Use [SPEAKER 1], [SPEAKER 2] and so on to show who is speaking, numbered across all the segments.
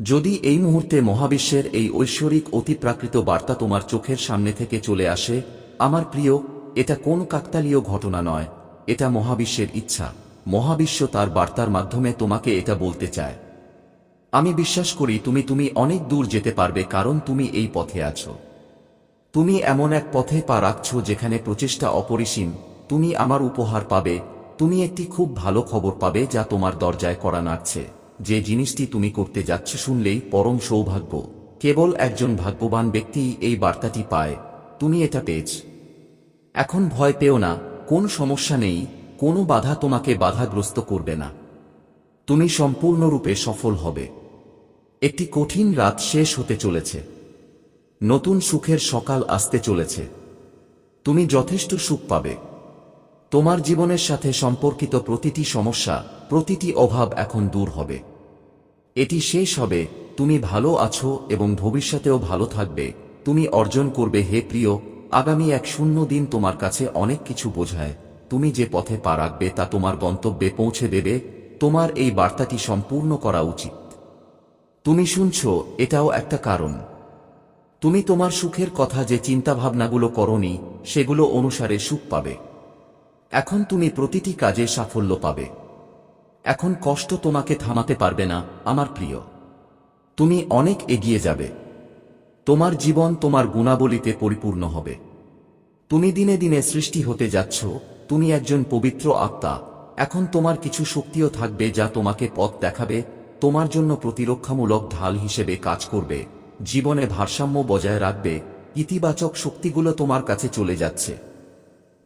[SPEAKER 1] যদি এই মুহূর্তে মহাবিশ্বের এই ঐশ্বরিক অতিপ্রাকৃত বার্তা তোমার চোখের সামনে থেকে চলে আসে, আমার প্রিয়, এটা কোন কাকতালীয় ঘটনা নয়, এটা মহাবিশ্বের ইচ্ছা। মহাবিশ্ব তার বার্তার মাধ্যমে তোমাকে এটা বলতে চায়। আমি বিশ্বাস করি তুমি তুমি অনেক দূর যেতে পারবে কারণ তুমি এই পথে আছো। তুমি এমন এক পথে পা রাখছ যেখানে প্রচেষ্টা অপরিসীম, তুমি আমার উপহার পাবে, তুমি একটি খুব ভালো খবর পাবে যা তোমার দরজায় করা নাড়ছে। যে জিনিসটি তুমি করতে যাচ্ছে শুনলেই পরম সৌভাগ্য। কেবল একজন ভাগ্যবান ব্যক্তি এই বার্তাটি পায়, তুমি এটা পেয়েছ। এখন ভয় পেও না, কোন সমস্যা নেই, কোনো বাধা তোমাকে বাধাগ্রস্ত করবে না। তুমি সম্পূর্ণরূপে সফল হবে। একটি কঠিন রাত শেষ হতে চলেছে। নতুন সুখের সকাল আসতে চলেছে। তুমি যথেষ্ট সুখ পাবে। তোমার জীবনের সাথে সম্পর্কিত প্রতিটি সমস্যা, প্রতিটি অভাব এখন দূর হবে। এটি শেষ হবে, তুমি ভালো আছো এবং ভবিষ্যতেও ভালো থাকবে। তুমি অর্জন করবে হে প্রিয়, আগামী এক শূন্য দিন তোমার কাছে অনেক কিছু বোঝায়। তুমি যে পথে পা রাখবে তা তোমার গন্তব্যে পৌঁছে দেবে, তোমার এই বার্তাটি সম্পূর্ণ করা উচিত। তুমি শুনছ, এটাও একটা কারণ। তুমি তোমার সুখের কথা যে চিন্তাভাবনাগুলো করনি, সেগুলো অনুসারে সুখ পাবে। এখন তুমি প্রতিটি কাজে সাফল্য পাবে। এখন কষ্ট তোমাকে থামাতে পারবে না, আমার প্রিয়। তুমি অনেক এগিয়ে যাবে। তোমার জীবন তোমার গুণাবলীতে পরিপূর্ণ হবে। তুমি দিনে দিনে সৃষ্টি হতে যাচ্ছ, তুমি একজন পবিত্র আত্মা। এখন তোমার কিছু শক্তিও থাকবে যা তোমাকে পথ দেখাবে, তোমার জন্য প্রতিরক্ষামূলক ঢাল হিসেবে কাজ করবে, জীবনে ভারসাম্য বজায় রাখবে, ইতিবাচক শক্তিগুলো তোমার কাছে চলে যাচ্ছে।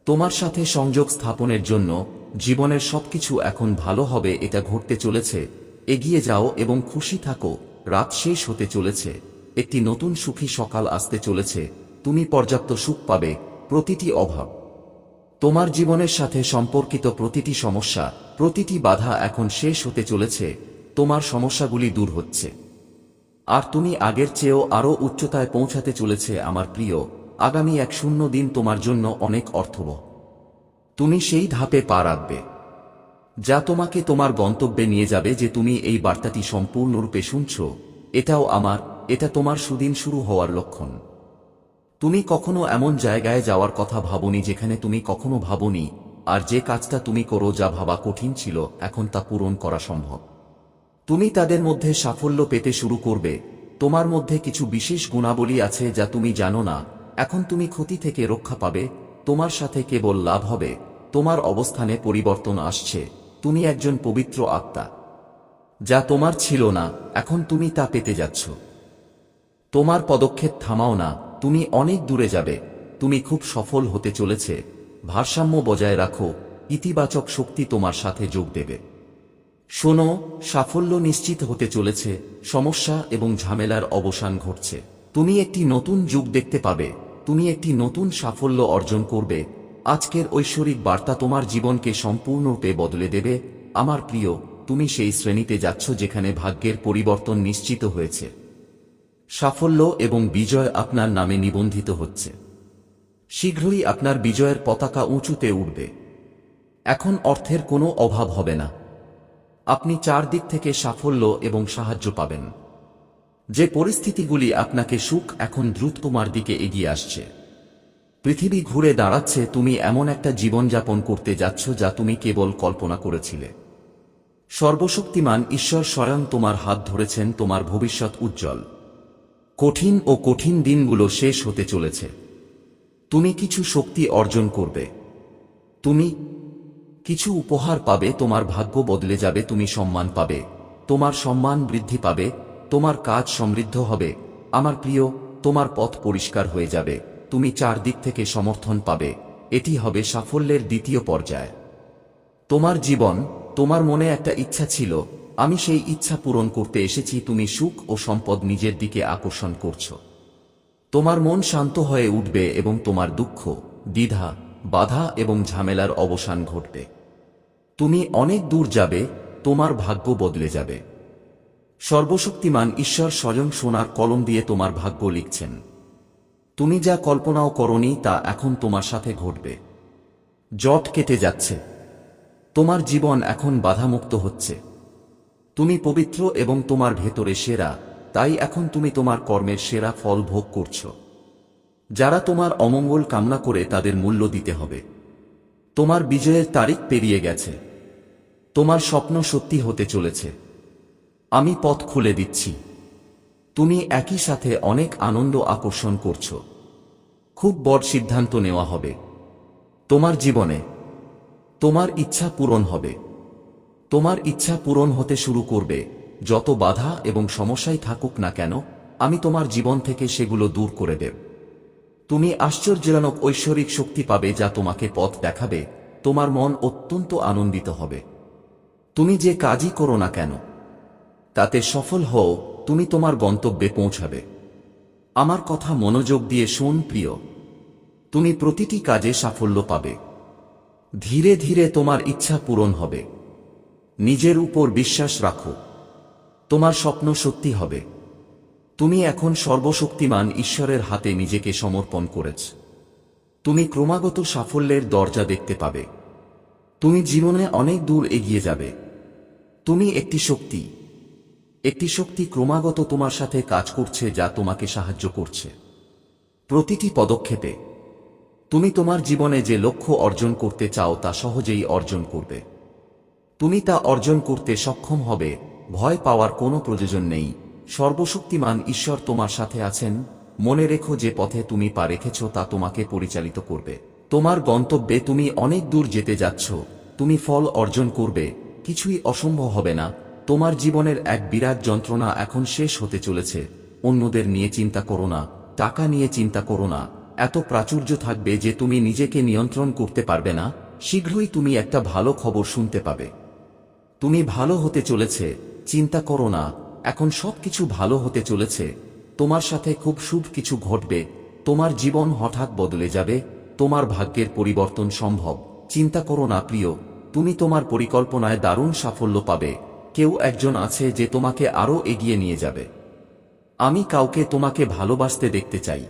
[SPEAKER 1] তোমার সাথে সংযোগ স্থাপনের জন্য জীবনের সবকিছু এখন ভালো হবে, এটা ঘটতে চলেছে। এগিয়ে যাও এবং খুশি থাকো, রাত শেষ হতে চলেছে। একটি নতুন সুখী সকাল আসতে চলেছে, তুমি পর্যাপ্ত সুখ পাবে, প্রতিটি অভাব। তোমার জীবনের সাথে সম্পর্কিত প্রতিটি সমস্যা, প্রতিটি বাধা এখন শেষ হতে চলেছে, তোমার সমস্যাগুলি দূর হচ্ছে। আর তুমি আগের চেয়েও আরও উচ্চতায় পৌঁছাতে চলেছে, আমার প্রিয়। আগামী এক শূন্য দিন তোমার জন্য অনেক অর্থবহ। তুমি সেই ধাপে পা রাখবে, যা তোমাকে তোমার গন্তব্যে নিয়ে যাবে যে তুমি এই বার্তাটি সম্পূর্ণরূপে শুনছ। এটাও আমার, এটা তোমার সুদিন শুরু হওয়ার লক্ষণ। তুমি কখনো এমন জায়গায় যাওয়ার কথা ভাবনি যেখানে তুমি কখনো ভাবনি, আর যে কাজটা তুমি করো যা ভাবা কঠিন ছিল, এখন তা পূরণ করা সম্ভব। তুমি তাদের মধ্যে সাফল্য পেতে শুরু করবে। তোমার মধ্যে কিছু বিশেষ গুণাবলী আছে যা তুমি জানো না। এখন তুমি ক্ষতি থেকে রক্ষা পাবে, তোমার সাথে কেবল লাভ হবে। তোমার অবস্থানে পরিবর্তন আসছে। তুমি একজন পবিত্র আত্মা। যা তোমার ছিল না, এখন তুমি তা পেতে যাচ্ছ। তোমার পদক্ষেপ থামাও না, তুমি অনেক দূরে যাবে। তুমি খুব সফল হতে চলেছে। ভারসাম্য বজায় রাখো, ইতিবাচক শক্তি তোমার সাথে যোগ দেবে। শোনো, সাফল্য নিশ্চিত হতে চলেছে, সমস্যা এবং ঝামেলার অবসান ঘটছে। তুমি একটি নতুন যুগ দেখতে পাবে। তুমি একটি নতুন সাফল্য অর্জন করবে। আজকের ঐশ্বরিক বার্তা তোমার জীবনকে সম্পূর্ণরূপে বদলে দেবে। আমার প্রিয়, তুমি সেই শ্রেণীতে যাচ্ছ যেখানে ভাগ্যের পরিবর্তন নিশ্চিত হয়েছে। সাফল্য এবং বিজয় আপনার নামে নিবন্ধিত হচ্ছে। শীঘ্রই আপনার বিজয়ের পতাকা উঁচুতে উঠবে। এখন অর্থের কোনো অভাব হবে না। আপনি চারদিক থেকে সাফল্য এবং সাহায্য পাবেন। যে পরিস্থিতিগুলি আপনাকে সুখ এখন দ্রুত তোমার দিকে এগিয়ে আসছে। পৃথিবী ঘুরে দাঁড়াচ্ছে, তুমি এমন একটা জীবনযাপন করতে যাচ্ছ যা তুমি কেবল কল্পনা করেছিলে। সর্বশক্তিমান ঈশ্বর স্বয়ং তোমার হাত ধরেছেন, তোমার ভবিষ্যৎ উজ্জ্বল। কঠিন ও কঠিন দিনগুলো শেষ হতে চলেছে। তুমি কিছু শক্তি অর্জন করবে। তুমি কিছু উপহার পাবে, তোমার ভাগ্য বদলে যাবে, তুমি সম্মান পাবে। তোমার সম্মান বৃদ্ধি পাবে, তোমার কাজ সমৃদ্ধ হবে। আমার প্রিয়, তোমার পথ পরিষ্কার হয়ে যাবে। তুমি চারদিক থেকে সমর্থন পাবে। এটি হবে সাফল্যের দ্বিতীয় পর্যায়। তোমার জীবন, তোমার মনে একটা ইচ্ছা ছিল। আমি সেই ইচ্ছা পূরণ করতে এসেছি, তুমি সুখ ও সম্পদ নিজের দিকে আকর্ষণ করছ। তোমার মন শান্ত হয়ে উঠবে এবং তোমার দুঃখ, দ্বিধা, বাধা এবং ঝামেলার অবসান ঘটবে। তুমি অনেক দূর যাবে, তোমার ভাগ্য বদলে যাবে। সর্বশক্তিমান ঈশ্বর স্বয়ং সোনার কলম দিয়ে তোমার ভাগ্য লিখছেন। তুমি যা কল্পনাও করনি তা এখন তোমার সাথে ঘটবে। জট কেটে যাচ্ছে। তোমার জীবন এখন বাধামুক্ত হচ্ছে। তুমি পবিত্র এবং তোমার ভেতরে সেরা, তাই এখন তুমি তোমার কর্মের সেরা ফল ভোগ করছ। যারা তোমার অমঙ্গল কামনা করে তাদের মূল্য দিতে হবে। তোমার বিজয়ের তারিখ পেরিয়ে গেছে। তোমার স্বপ্ন সত্যি হতে চলেছে। আমি পথ খুলে দিচ্ছি। তুমি একই সাথে অনেক আনন্দ আকর্ষণ করছ। খুব বড় সিদ্ধান্ত নেওয়া হবে। তোমার জীবনে তোমার ইচ্ছা পূরণ হবে। তোমার ইচ্ছা পূরণ হতে শুরু করবে। যত বাধা এবং সমস্যাই থাকুক না কেন, আমি তোমার জীবন থেকে সেগুলো দূর করে দেব। তুমি আশ্চর্যজনক ঐশ্বরিক শক্তি পাবে যা তোমাকে পথ দেখাবে। তোমার মন অত্যন্ত আনন্দিত হবে। তুমি যে কাজই করো না কেন, তাতে সফল হও। তুমি তোমার গন্তব্যে পৌঁছাবে। আমার কথা মনোযোগ দিয়ে শোন প্রিয়। তুমি প্রতিটি কাজে সাফল্য পাবে। ধীরে ধীরে তোমার ইচ্ছা পূরণ হবে। নিজের উপর বিশ্বাস রাখো। তোমার স্বপ্ন সত্যি হবে। তুমি এখন সর্বশক্তিমান ঈশ্বরের হাতে নিজেকে সমর্পণ করেছ। তুমি ক্রমাগত সাফল্যের দরজা দেখতে পাবে। তুমি জীবনে অনেক দূর এগিয়ে যাবে। তুমি একটি শক্তি। একটি শক্তি ক্রমাগত তোমার সাথে কাজ করছে যা তোমাকে সাহায্য করছে। প্রতিটি পদক্ষেপে তুমি তোমার জীবনে যে লক্ষ্য অর্জন করতে চাও তা সহজেই অর্জন করবে। তুমি তা অর্জন করতে সক্ষম হবে, ভয় পাওয়ার কোনো প্রয়োজন নেই। সর্বশক্তিমান ঈশ্বর তোমার সাথে আছেন, মনে রেখো যে পথে তুমি পা রেখেছ তা তোমাকে পরিচালিত করবে। তোমার গন্তব্যে তুমি অনেক দূর যেতে যাচ্ছ, তুমি ফল অর্জন করবে, কিছুই অসম্ভব হবে না। তোমার জীবনের এক বিরাট যন্ত্রণা এখন শেষ হতে চলেছে। অন্যদের নিয়ে চিন্তা করো না, টাকা নিয়ে চিন্তা করো না। এত প্রাচুর্য থাকবে যে তুমি নিজেকে নিয়ন্ত্রণ করতে পারবে না, শীঘ্রই তুমি একটা ভালো খবর শুনতে পাবে। তুমি ভালো হতে চলেছে, চিন্তা করো না, এখন সবকিছু ভালো হতে চলেছে। তোমার সাথে খুব শুভ কিছু ঘটবে, তোমার জীবন হঠাৎ বদলে যাবে, তোমার ভাগ্যের পরিবর্তন সম্ভব। চিন্তা করো না প্রিয়, তুমি তোমার পরিকল্পনায় দারুণ সাফল্য পাবে। কেউ একজন আছে যে তোমাকে আরও এগিয়ে নিয়ে যাবে। আমি কাউকে তোমাকে ভালোবাসতে দেখতে চাই।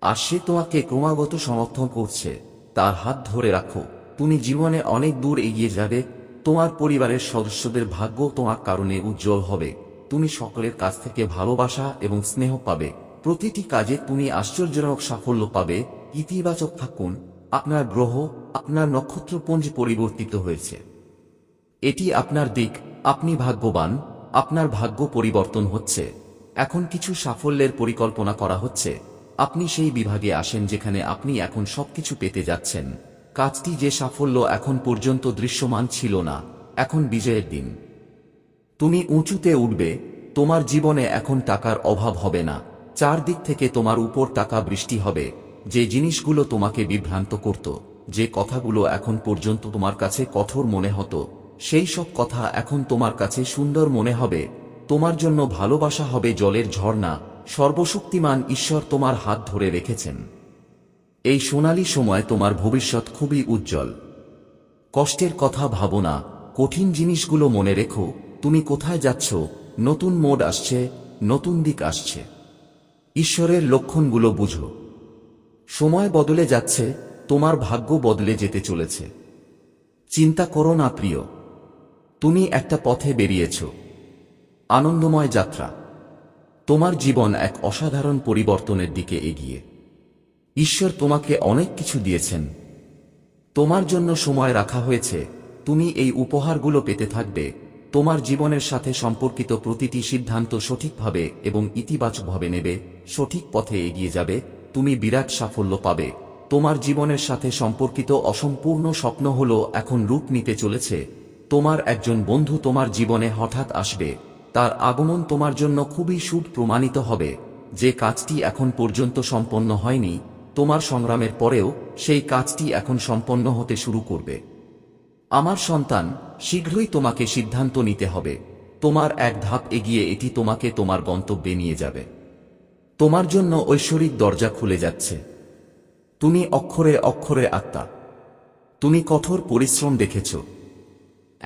[SPEAKER 1] আর সে তোমাকে ক্রমাগত সমর্থন করছে। তার হাত ধরে রাখো। তুমি জীবনে অনেক দূর এগিয়ে যাবে। তোমার পরিবারের সদস্যদের ভাগ্য তোমার কারণে উজ্জ্বল হবে। তুমি সকলের কাছ থেকে ভালোবাসা এবং স্নেহ পাবে। প্রতিটি কাজে তুমি আশ্চর্যজনক সাফল্য পাবে। ইতিবাচক থাকুন। আপনার গ্রহ, আপনার নক্ষত্রপুঞ্জ পরিবর্তিত হয়েছে। এটি আপনার দিক। আপনি ভাগ্যবান, আপনার ভাগ্য পরিবর্তন হচ্ছে। এখন কিছু সাফল্যের পরিকল্পনা করা হচ্ছে। আপনি সেই বিভাগে আসেন যেখানে আপনি এখন সবকিছু পেতে যাচ্ছেন। কাজটি যে সাফল্য এখন পর্যন্ত দৃশ্যমান ছিল না, এখন বিজয়ের দিন। তুমি উঁচুতে উঠবে, তোমার জীবনে এখন টাকার অভাব হবে না। চারদিক থেকে তোমার উপর টাকা বৃষ্টি হবে। যে জিনিসগুলো তোমাকে বিভ্রান্ত করত, যে কথাগুলো এখন পর্যন্ত তোমার কাছে কঠোর মনে হতো সেই সব কথা এখন তোমার কাছে সুন্দর মনে হবে। তোমার জন্য ভালোবাসা হবে জলের ঝর্ণা। সর্বশক্তিমান ঈশ্বর তোমার হাত ধরে রেখেছেন। এই সোনালি সময় তোমার ভবিষ্যৎ খুবই উজ্জ্বল। কষ্টের কথা ভাবো না। কঠিন জিনিসগুলো মনে রেখো। তুমি কোথায় যাচ্ছ? নতুন মোড আসছে। নতুন দিক আসছে। ঈশ্বরের লক্ষণগুলো বুঝো। সময় বদলে যাচ্ছে। তোমার ভাগ্য বদলে যেতে চলেছে। চিন্তা করো না, প্রিয়। তুমি একটা পথে বেরিয়েছ। আনন্দময় যাত্রা। তোমার জীবন এক অসাধারণ পরিবর্তনের দিকে এগিয়ে। ঈশ্বর তোমাকে অনেক কিছু দিয়েছেন। তোমার জন্য সময় রাখা হয়েছে। তুমি এই উপহারগুলো পেতে থাকবে। তোমার জীবনের সাথে সম্পর্কিত প্রতিটি সিদ্ধান্ত সঠিকভাবে এবং ইতিবাচকভাবে নেবে। সঠিক পথে এগিয়ে যাবে। তুমি বিরাট সাফল্য পাবে। তোমার জীবনের সাথে সম্পর্কিত অসম্পূর্ণ স্বপ্ন হল এখন রূপ নিতে চলেছে। তোমার একজন বন্ধু তোমার জীবনে হঠাৎ আসবে। তার আগমন তোমার জন্য খুবই শুভ প্রমাণিত হবে। যে কাজটি এখন পর্যন্ত সম্পন্ন হয়নি, তোমার সংগ্রামের পরেও সেই কাজটি এখন সম্পন্ন হতে শুরু করবে। আমার সন্তান, শীঘ্রই তোমাকে সিদ্ধান্ত নিতে হবে। তোমার এক ধাপ এগিয়ে এটি তোমাকে তোমার গন্তব্যে নিয়ে যাবে। তোমার জন্য ঐশ্বরিক দরজা খুলে যাচ্ছে। তুমি অক্ষরে অক্ষরে আত্মা। তুমি কঠোর পরিশ্রম দেখেছ।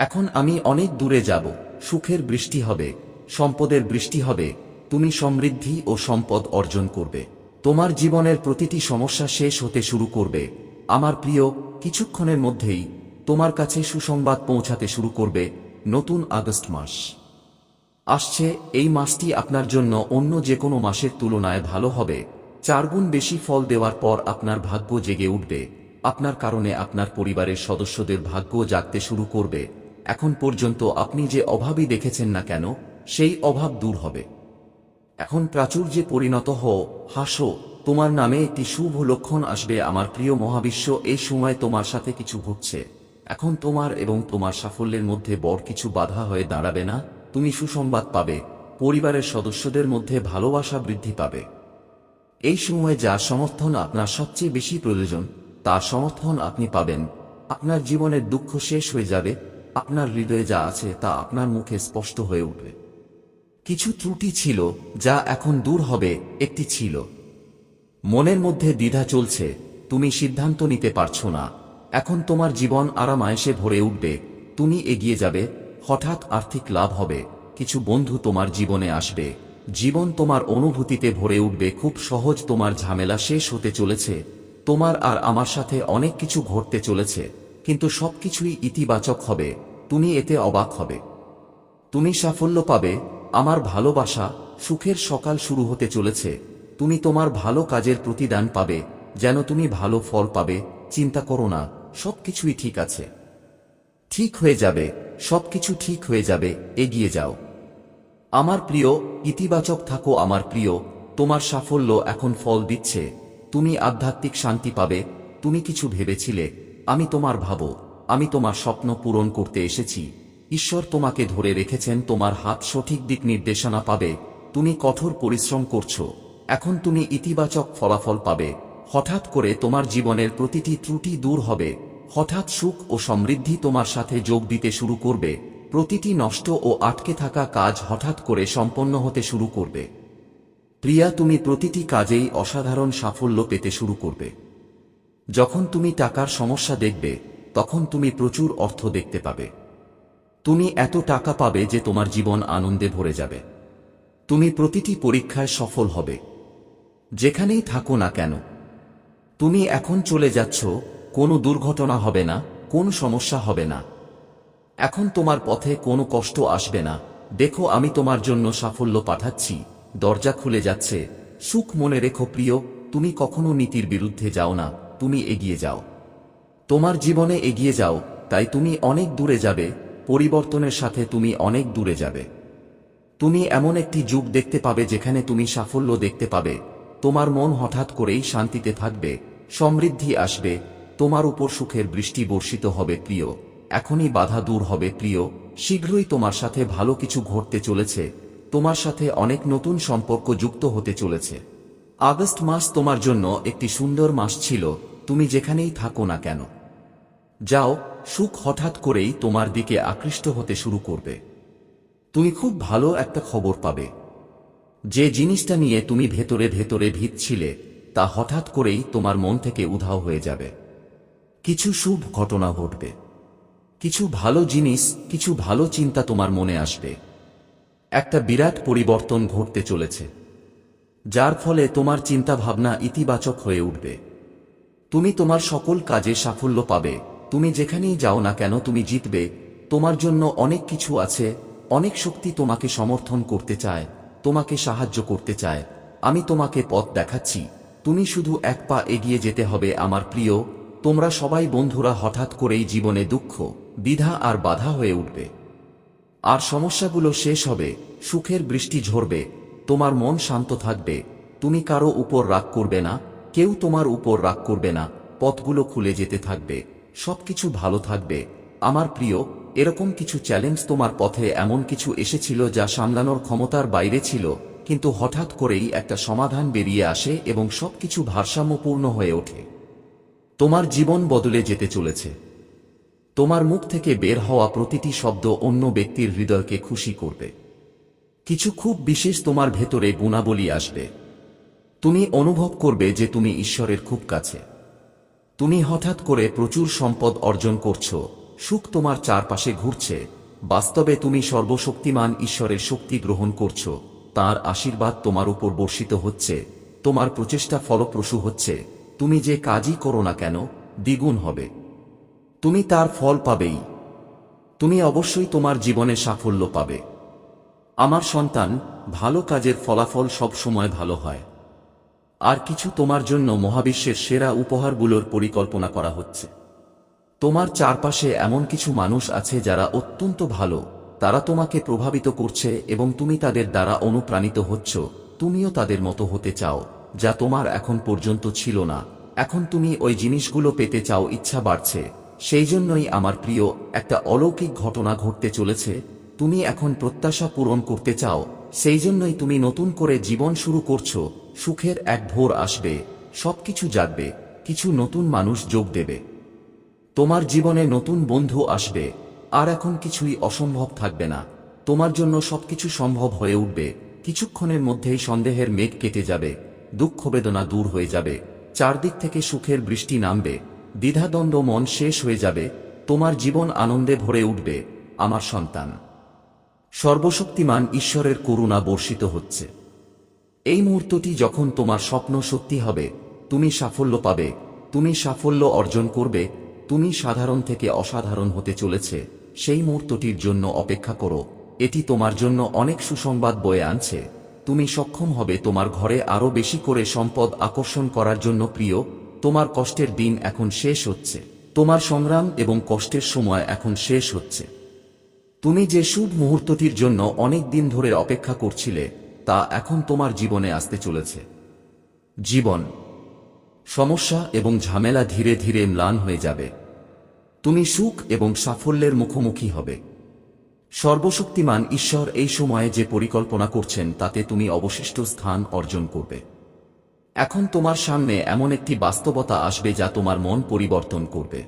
[SPEAKER 1] এখন আমি অনেক দূরে যাব, সুখের বৃষ্টি হবে, সম্পদের বৃষ্টি হবে, তুমি সমৃদ্ধি ও সম্পদ অর্জন করবে। তোমার জীবনের প্রতিটি সমস্যা শেষ হতে শুরু করবে। আমার প্রিয়, কিছুক্ষণের মধ্যেই তোমার কাছে সুসংবাদ পৌঁছাতে শুরু করবে নতুন আগস্ট মাস। আসছে এই মাসটি আপনার জন্য অন্য যে কোনো মাসের তুলনায় ভালো হবে। চারগুণ বেশি ফল দেওয়ার পর আপনার ভাগ্য জেগে উঠবে। আপনার কারণে আপনার পরিবারের সদস্যদের ভাগ্য জাগতে শুরু করবে। এখন পর্যন্ত আপনি যে অভাবই দেখেছেন না কেন, সেই অভাব দূর হবে। এখন প্রাচুর্যে পরিণত হও, হাসো, তোমার নামে একটি শুভ লক্ষণ আসবে, আমার প্রিয় মহাবিশ্ব এই সময় তোমার সাথে কিছু ঘটছে। এখন তোমার এবং তোমার সাফল্যের মধ্যে বড় কিছু বাধা হয়ে দাঁড়াবে না, তুমি সুসংবাদ পাবে, পরিবারের সদস্যদের মধ্যে ভালোবাসা বৃদ্ধি পাবে। এই সময় যা সমর্থন আপনার সবচেয়ে বেশি প্রয়োজন, তার সমর্থন আপনি পাবেন। আপনার জীবনের দুঃখ শেষ হয়ে যাবে আপনার হৃদয়ে যা আছে তা আপনার মুখে স্পষ্ট হয়ে উঠবে। কিছু ত্রুটি ছিল যা এখন দূর হবে, একটি ছিল। মনের মধ্যে দ্বিধা চলছে, তুমি সিদ্ধান্ত নিতে পারছ না। এখন তোমার জীবন আরামায়েসে ভরে উঠবে, তুমি এগিয়ে যাবে, হঠাৎ আর্থিক লাভ হবে, কিছু বন্ধু তোমার জীবনে আসবে। জীবন তোমার অনুভূতিতে ভরে উঠবে, খুব সহজ তোমার ঝামেলা শেষ হতে চলেছে, তোমার আর আমার সাথে অনেক কিছু ঘটতে চলেছে। কিন্তু সবকিছুই ইতিবাচক হবে, তুমি এতে অবাক হবে। তুমি সাফল্য পাবে, আমার ভালোবাসা সুখের সকাল শুরু হতে চলেছে, তুমি তোমার ভালো কাজের প্রতিদান পাবে, যেন তুমি ভালো ফল পাবে, চিন্তা করো না, সবকিছুই ঠিক আছে। ঠিক হয়ে যাবে, সবকিছু ঠিক হয়ে যাবে, এগিয়ে যাও। আমার প্রিয়, ইতিবাচক থাকো আমার প্রিয়, তোমার সাফল্য এখন ফল দিচ্ছে, তুমি আধ্যাত্মিক শান্তি পাবে, তুমি কিছু ভেবেছিলে আমি তোমার ভাবো, আমি তোমার স্বপ্ন পূরণ করতে এসেছি। ঈশ্বর তোমাকে ধরে রেখেছেন, তোমার হাত সঠিক দিক নির্দেশনা পাবে। তুমি কঠোর পরিশ্রম করছ। এখন তুমি ইতিবাচক ফলাফল পাবে। হঠাৎ করে তোমার জীবনের প্রতিটি ত্রুটি দূর হবে। হঠাৎ সুখ ও সমৃদ্ধি তোমার সাথে যোগ দিতে শুরু করবে। প্রতিটি নষ্ট ও আটকে থাকা কাজ হঠাৎ করে সম্পন্ন হতে শুরু করবে। প্রিয়া, তুমি প্রতিটি কাজেই অসাধারণ সাফল্য পেতে শুরু করবে। যখন তুমি টাকার সমস্যা দেখবে, তখন তুমি প্রচুর অর্থ দেখতে পাবে। তুমি এত টাকা পাবে যে তোমার জীবন আনন্দে ভরে যাবে। তুমি প্রতিটি পরীক্ষায় সফল হবে। যেখানেই থাকো না কেন। তুমি এখন চলে যাচ্ছ, কোনো দুর্ঘটনা হবে না, কোনো সমস্যা হবে না। এখন তোমার পথে কোনো কষ্ট আসবে না। দেখো আমি তোমার জন্য সাফল্য পাঠাচ্ছি, দরজা খুলে যাচ্ছে। সুখ মনে রেখো প্রিয়, তুমি কখনো নীতির বিরুদ্ধে যাও না। তুমি এগিয়ে যাও। তোমার জীবনে এগিয়ে যাও, তাই তুমি অনেক দূরে যাবে, পরিবর্তনের সাথে তুমি অনেক দূরে যাবে। তুমি এমন একটি যুগ দেখতে পাবে যেখানে তুমি সাফল্য দেখতে পাবে। তোমার মন হঠাৎ করেই শান্তিতে থাকবে, সমৃদ্ধি আসবে, তোমার উপর সুখের বৃষ্টি বর্ষিত হবে প্রিয়। এখনই বাধা দূর হবে প্রিয়। শীঘ্রই তোমার সাথে ভালো কিছু ঘটতে চলেছে। তোমার সাথে অনেক নতুন সম্পর্ক যুক্ত হতে চলেছে। আগস্ট মাস তোমার জন্য একটি সুন্দর মাস ছিল। তুমি যেখানেই থাকো না কেন। যাও, সুখ হঠাৎ করেই তোমার দিকে আকৃষ্ট হতে শুরু করবে। তুমি খুব ভালো একটা খবর পাবে। যে জিনিসটা নিয়ে তুমি ভেতরে ভেতরে ভিতছিলে তা হঠাৎ করেই তোমার মন থেকে উধাও হয়ে যাবে। কিছু শুভ ঘটনা ঘটবে। কিছু ভালো জিনিস, কিছু ভালো চিন্তা তোমার মনে আসবে। একটা বিরাট পরিবর্তন ঘটতে চলেছে, যার ফলে তোমার চিন্তা ভাবনা ইতিবাচক হয়ে উঠবে। তুমি তোমার সকল কাজে সাফল্য পাবে। তুমি যেখানেই যাও না কেন তুমি জিতবে। তোমার জন্য অনেক কিছু আছে। অনেক শক্তি তোমাকে সমর্থন করতে চায়। তোমাকে সাহায্য করতে চায়। আমি তোমাকে পথ দেখাচ্ছি। তুমি শুধু এক পা এগিয়ে যেতে হবে আমার প্রিয়। তোমরা সবাই বন্ধুরা হঠাৎ করেই জীবনে দুঃখ, দ্বিধা আর বাধা হয়ে উঠবে। আর সমস্যাগুলো শেষ হবে। সুখের বৃষ্টি ঝরবে। তোমার মন শান্ত থাকবে। তুমি কারও উপর রাগ করবে না। কেউ তোমার উপর রাগ করবে না, পথগুলো খুলে যেতে থাকবে, সবকিছু ভালো থাকবে। আমার প্রিয়, এরকম কিছু চ্যালেঞ্জ তোমার পথে এমন কিছু এসেছিল যা সামলানোর ক্ষমতার বাইরে ছিল, কিন্তু হঠাৎ করেই একটা সমাধান বেরিয়ে আসে এবং সবকিছু ভারসাম্যপূর্ণ হয়ে ওঠে। তোমার জীবন বদলে যেতে চলেছে। তোমার মুখ থেকে বের হওয়া প্রতিটি শব্দ অন্য ব্যক্তির হৃদয়কে খুশি করবে। কিছু খুব বিশেষ তোমার ভেতরে গুণাবলী আসবে। তুমি অনুভব করবে যে তুমি ঈশ্বরের খুব কাছে। তুমি হঠাৎ করে প্রচুর সম্পদ অর্জন করছ, সুখ তোমার চারপাশে ঘুরছে, বাস্তবে তুমি সর্বশক্তিমান ঈশ্বরের শক্তি গ্রহণ করছ, তার আশীর্বাদ তোমার উপর বর্ষিত হচ্ছে, তোমার প্রচেষ্টা ফলপ্রসূ হচ্ছে, তুমি যে কাজই করো না কেন, দ্বিগুণ হবে। তুমি তার ফল পাবেই। তুমি অবশ্যই তোমার জীবনে সাফল্য পাবে। আমার সন্তান, ভালো কাজের ফলাফল সব সময় ভালো হয়। আর কিছু তোমার জন্য মহাবিশ্বের সেরা উপহারগুলোর পরিকল্পনা করা হচ্ছে। তোমার চারপাশে এমন কিছু মানুষ আছে যারা অত্যন্ত ভালো, তারা তোমাকে প্রভাবিত করছে এবং তুমি তাদের দ্বারা অনুপ্রাণিত হচ্ছ, তুমিও তাদের মতো হতে চাও, যা তোমার এখন পর্যন্ত ছিল না। এখন তুমি ওই জিনিসগুলো পেতে চাও, ইচ্ছা বাড়ছে। সেই জন্যই আমার প্রিয়, একটা অলৌকিক ঘটনা ঘটতে চলেছে। তুমি এখন প্রত্যাশা পূরণ করতে চাও, সেই জন্যই তুমি নতুন করে জীবন শুরু করছ। সুখের এক ভোর আসবে, সবকিছু জাগবে, কিছু নতুন মানুষ যোগ দেবে। তোমার জীবনে নতুন বন্ধু আসবে, আর এখন কিছুই অসম্ভব থাকবে না। তোমার জন্য সবকিছু সম্ভব হয়ে উঠবে, কিছুক্ষণের মধ্যেই সন্দেহের মেঘ কেটে যাবে, দুঃখ বেদনা দূর হয়ে যাবে, চারদিক থেকে সুখের বৃষ্টি নামবে, দ্বিধাদ্বন্দ্ব মন শেষ হয়ে যাবে, তোমার জীবন আনন্দে ভরে উঠবে, আমার সন্তান। সর্বশক্তিমান ঈশ্বরের করুণা বর্ষিত হচ্ছে। এই মুহূর্তটি যখন তোমার স্বপ্ন সত্যি হবে, তুমি সাফল্য পাবে, তুমি সাফল্য অর্জন করবে, তুমি সাধারণ থেকে অসাধারণ হতে চলেছে, সেই মুহূর্তটির জন্য অপেক্ষা করো, এটি তোমার জন্য অনেক সুসংবাদ বয়ে আনছে, তুমি সক্ষম হবে তোমার ঘরে আরও বেশি করে সম্পদ আকর্ষণ করার জন্য প্রিয়, তোমার কষ্টের দিন এখন শেষ হচ্ছে, তোমার সংগ্রাম এবং কষ্টের সময় এখন শেষ হচ্ছে। তুমি যে শুভ মুহূর্তটির জন্য অনেক দিন ধরে অপেক্ষা করছিলে তা এখন তোমার জীবনে আসতে চলেছে। জীবন, সমস্যা এবং ঝামেলা ধীরে ধীরে ম্লান হয়ে যাবে। তুমি সুখ এবং সাফল্যের মুখোমুখি হবে। সর্বশক্তিমান ঈশ্বর এই সময়ে যে পরিকল্পনা করছেন, তাতে তুমি অবশিষ্ট স্থান অর্জন করবে। এখন তোমার সামনে এমন একটি বাস্তবতা আসবে যা তোমার মন পরিবর্তন করবে।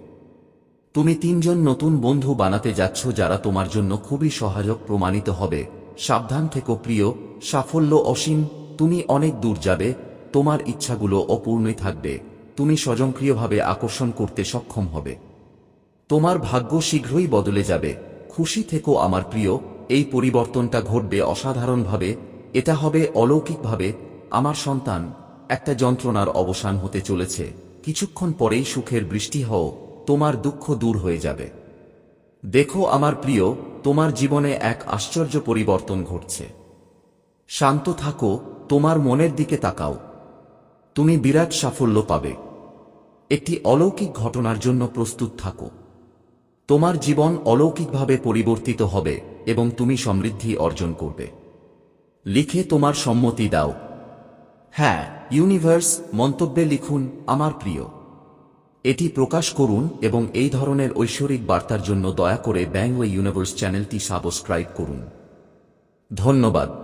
[SPEAKER 1] তুমি তিনজন নতুন বন্ধু বানাতে যাচ্ছ যারা তোমার জন্য খুবই সহায়ক প্রমাণিত হবে। সাবধান থেকো প্রিয়, সাফল্য অসীম, তুমি অনেক দূর যাবে, তোমার ইচ্ছাগুলো অপূর্ণই থাকবে, তুমি স্বয়ংক্রিয়ভাবে আকর্ষণ করতে সক্ষম হবে। তোমার ভাগ্য শীঘ্রই বদলে যাবে, খুশি থেকো আমার প্রিয়, এই পরিবর্তনটা ঘটবে অসাধারণভাবে, এটা হবে অলৌকিকভাবে, আমার সন্তান, একটা যন্ত্রণার অবসান হতে চলেছে, কিছুক্ষণ পরেই সুখের বৃষ্টি হও, তোমার দুঃখ দূর হয়ে যাবে। দেখো আমার প্রিয় তোমার জীবনে এক আশ্চর্য পরিবর্তন ঘটছে। শান্ত থাকো, তোমার মনের দিকে তাকাও। তুমি বিরাট সাফল্য পাবে। একটি অলৌকিক ঘটনার জন্য প্রস্তুত থাকো। তোমার জীবন অলৌকিকভাবে পরিবর্তিত হবে এবং তুমি সমৃদ্ধি অর্জন করবে। লিখে তোমার সম্মতি দাও। হ্যাঁ ইউনিভার্স মন্তব্যে লিখুন, আমার প্রিয়। এটি প্রকাশ করুন এবং এই ধরনের ঐশ্বরিক বার্তার জন্য দয়া করে ব্যাংওয়ে ইউনিভার্স চ্যানেলটি সাবস্ক্রাইব করুন। ধন্যবাদ।